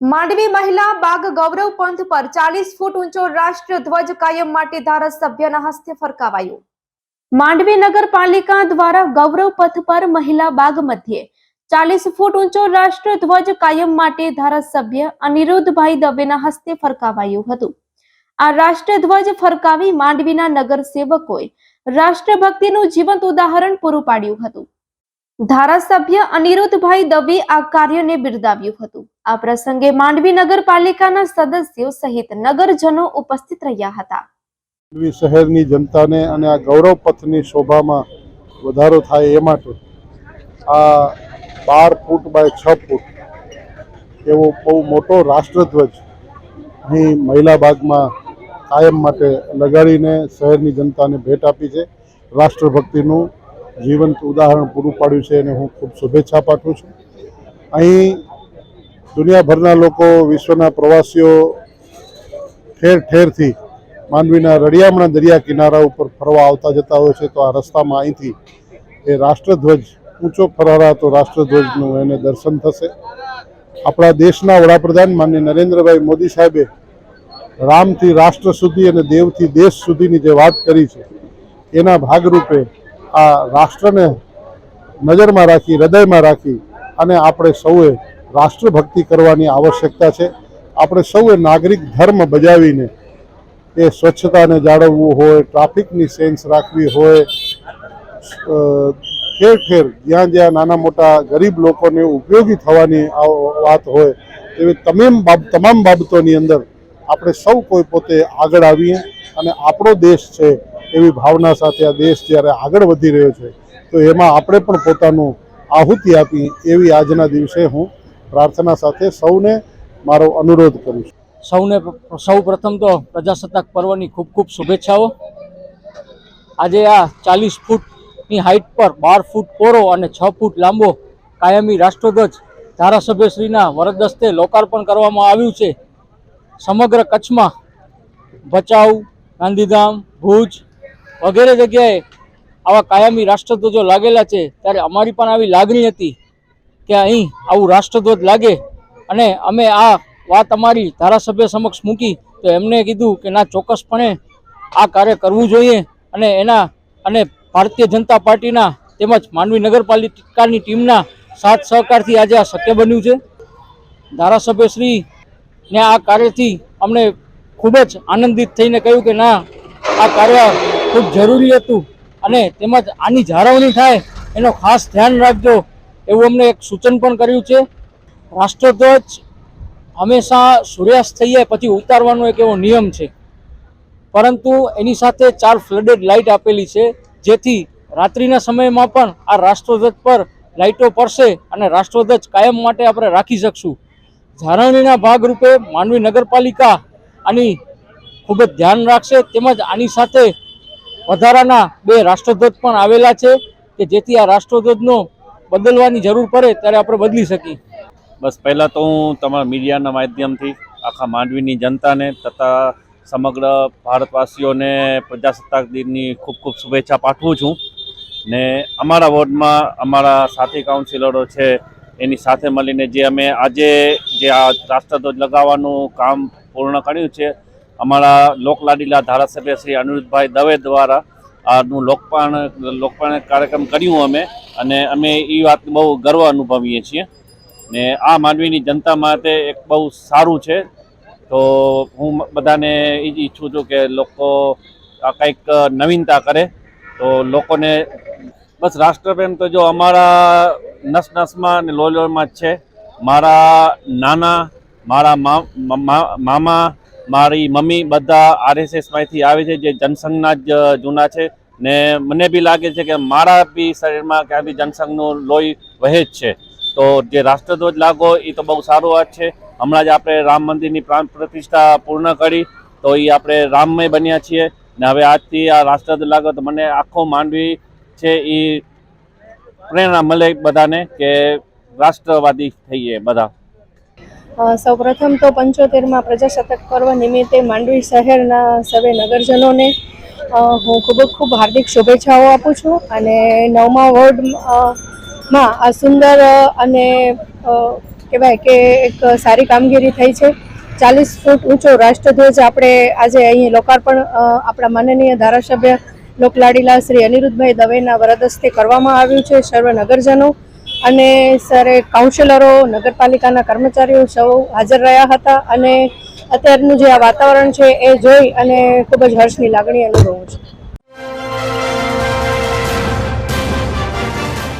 માંડવી મહિલા બાગ ગૌરવ પંથ પર ચાલીસ ફૂટ ઊંચો રાષ્ટ્ર ધ્વજ કાયમ માટે ધારાસભ્યના હસ્તે ફરકાવાયો. માંડવી નગરપાલિકા દ્વારા ગૌરવ પથ પર મહિલા બાગ મધ્યે ચાલીસ ફૂટ ઊંચો રાષ્ટ્ર ધ્વજ કાયમ માટે ધારાસભ્ય અનિરુદ્ધભાઈ દવેના હસ્તે ફરકાવાયું હતું. આ રાષ્ટ્રધ્વજ ફરકાવી માંડવીના નગર સેવકોએ રાષ્ટ્રભક્તિનું જીવંત ઉદાહરણ પૂરું પાડ્યું હતું. ધારાસભ્ય અનિરુદ્ધભાઈ દવે આ કાર્યને બિરદાવ્યું હતું. આ પ્રસંગે માંડવી નગરપાલિકાના સદસ્યો સહિત નગરજનો ઉપસ્થિત રહ્યા હતા. માંડવી શહેરની જનતાને અને આ ગૌરવ પથની શોભામાં વધારો થાય એ માટે આ બાર ફૂટ બાય છ ફૂટ એવો બહુ મોટો રાષ્ટ્રધ્વજ અહીં મહિલા બાગમાં કાયમ માટે લગાડીને શહેરની જનતાને ભેટ આપી છે. રાષ્ટ્રભક્તિનું જીવંત ઉદાહરણ પૂરું પાડ્યું છે અને હું ખૂબ શુભેચ્છા પાઠવું છું. અહીં દુનિયાભરના લોકો, વિશ્વના પ્રવાસીઓ ઠેર ઠેરથી માંડવીના રળિયામણા દરિયા કિનારા ઉપર ફરવા આવતા જતા હોય છે, તો આ રસ્તામાં અહીંથી એ રાષ્ટ્રધ્વજ, ઊંચો ફરહારાતો રાષ્ટ્રધ્વજનું એને દર્શન થશે. આપણા દેશના વડાપ્રધાન માન્ય નરેન્દ્રભાઈ મોદી સાહેબે રામથી રાષ્ટ્ર સુધી અને દેવથી દેશ સુધીની જે વાત કરી છે, એના ભાગરૂપે આ રાષ્ટ્રને નજરમાં રાખી, હૃદયમાં રાખી અને આપણે સૌએ રાષ્ટ્રભક્તિ કરવાની આવશ્યકતા છે. આપણે સૌએ નાગરિક ધર્મ બજાવીને એ સ્વચ્છતાને જાળવવું હોય, ટ્રાફિકની સેન્સ રાખવી હોય ઠેર ઠેર જ્યાં જ્યાં નાના મોટા ગરીબ લોકોને ઉપયોગી થવાની વાત હોય, એવી તમામ તમામ બાબતોની અંદર આપણે સૌ કોઈ પોતે આગળ આવીએ અને આપણો દેશ છે એવી ભાવના સાથે આ દેશ જ્યારે આગળ વધી રહ્યો છે, તો એમાં આપણે પણ પોતાનું આહુતિ આપી એવી આજના દિવસે હું પ્રાર્થના સાથે સૌને મારો અનુરોધ કરું છું. સૌને સૌ પ્રથમ તો પ્રજાસત્તાક પર્વની ખૂબ ખૂબ શુભેચ્છાઓ. આજે આ ચાલીસ ફૂટની હાઇટ પર બાર ફૂટ કોરો અને છ ફૂટ લાંબો કાયમી રાષ્ટ્રધ્વજ ધારાસભ્યશ્રીના વરદસ્તે લોકાર્પણ કરવામાં આવ્યું છે. સમગ્ર કચ્છમાં ભચાઉ, ગાંધીધામ, ભુજ વગેરે જગ્યાએ આવા કાયમી રાષ્ટ્રધ્વજો લાગેલા છે. ત્યારે અમારી પણ આવી લાગણી હતી કે અહીં આવું રાષ્ટ્રધ્વજ લાગે અને અમે આ વાત અમારી ધારાસભ્ય સમક્ષ મૂકી તો એમને કીધું કે ના, ચોક્કસપણે આ કાર્ય કરવું જોઈએ અને એના અને ભારતીય જનતા પાર્ટીના તેમજ માંડવી નગરપાલિકાની ટીમના સાથ સહકારથી આજે આ શક્ય બન્યું છે. ધારાસભ્યશ્રીને આ કાર્યથી અમને ખૂબ જ આનંદિત થઈને કહ્યું કે ના, આ કાર્ય ખૂબ જરૂરી હતું અને તેમજ આની જાળવણી થાય એનો ખાસ ધ્યાન રાખજો. એવું અમને એક સૂચન પણ કર્યું છે. રાષ્ટ્રધ્વજ હંમેશા સૂર્યાસ્ત થઈ જાય પછી ઉતારવાનો એક એવો નિયમ છે. પરંતુ એની સાથે ચાર ફ્લડેડ લાઇટ આપેલી છે. જેથી રાત્રિના સમયમાં પણ આ રાષ્ટ્રધ્વજ પર લાઇટો પડશે અને રાષ્ટ્રધ્વજ કાયમ માટે આપણે રાખી શકશું. જાળવણીના ભાગરૂપે માંડવી નગરપાલિકા આની ખૂબ જ ધ્યાન રાખશે. તેમજ આની સાથે વધારાના બે રાષ્ટ્રધ્વજ પણ આવેલા છે કે જેથી આ રાષ્ટ્રધ્વજનો બદલવાની જરૂર પડે ત્યારે આપણે બદલી શકીએ. બસ પહેલાં તો હું તમારા મીડિયાના માધ્યમથી આખા માંડવીની જનતાને તથા સમગ્ર ભારતવાસીઓને પ્રજાસત્તાક દિનની ખૂબ ખૂબ શુભેચ્છા પાઠવું છું. ને અમારા વોર્ડમાં અમારા સાથી કાઉન્સિલરો છે, એની સાથે મળીને જે અમે આજે જે આ રાષ્ટ્રધ્વજ લગાવવાનું કામ પૂર્ણ કર્યું છે, અમારા લોકલાડીલા ધારાસભ્ય શ્રી અનિરુદ્ધભાઈ દવે દ્વારા આનું લોકપાણ લોકપાણ કાર્યક્રમ કર્યું અમે અને અમે એ વાત બહુ ગર્વ અનુભવીએ છીએ. ને આ માંડવીની જનતા માટે એક બહુ સારું છે. તો હું બધાને એ જ ઈચ્છું છું કે લોકો આ કંઈક નવીનતા કરે. તો લોકોને બસ રાષ્ટ્રપ્રેમ તો જો અમારા નસ નસમાં અને લોહી લોહીમાં જ છે. મારા નાના, મારા મામા મારી મમ્મી બધા આરએસએસમાંથી આવે છે, જે જનસંઘના જ જૂના છે. ને મને બી લાગે છે કે મારા બી શરીરમાં ક્યાં બી જનસંઘનું લોહી વહે જ છે. તો જે રાષ્ટ્રધ્વજ લાગો એ તો બહુ સારું વાત છે. હમણાં જ આપણે રામ મંદિરની પ્રાણ પ્રતિષ્ઠા પૂર્ણ કરી, તો એ આપણે રામમય બન્યા છીએ. ને હવે આજથી આ રાષ્ટ્રધ્વજ લાગો તો મને આખો માંડવી છે એ પ્રેરણા મળે બધાને કે રાષ્ટ્રવાદી થઈએ બધા. સૌ પ્રથમ તો પંચોતેરમાં પ્રજાસત્તાક પર્વ નિમિત્તે માંડવી શહેરના સર્વે નગરજનોને હું ખૂબ ખૂબ હાર્દિક શુભેચ્છાઓ આપું છું અને નવમા વોર્ડમાં આ સુંદર અને કહેવાય કે એક સારી કામગીરી થઈ છે. ચાલીસ ફૂટ ઊંચો રાષ્ટ્રધ્વજ આપણે આજે અહીં લોકાર્પણ આપણા માનનીય ધારાસભ્ય લોકલાડીલા શ્રી અનિરુદ્ધભાઈ દવેના વરદસ્તે કરવામાં આવ્યું છે. સર્વ નગરજનો અને સરે કાઉન્સિલરો, નગરપાલિકાના કર્મચારીઓ સૌ હાજર રહ્યા હતા અને અત્યારનું જે આ વાતાવરણ છે એ જોઈ અને ખૂબ જ હર્ષની લાગણી અનુભવું છું.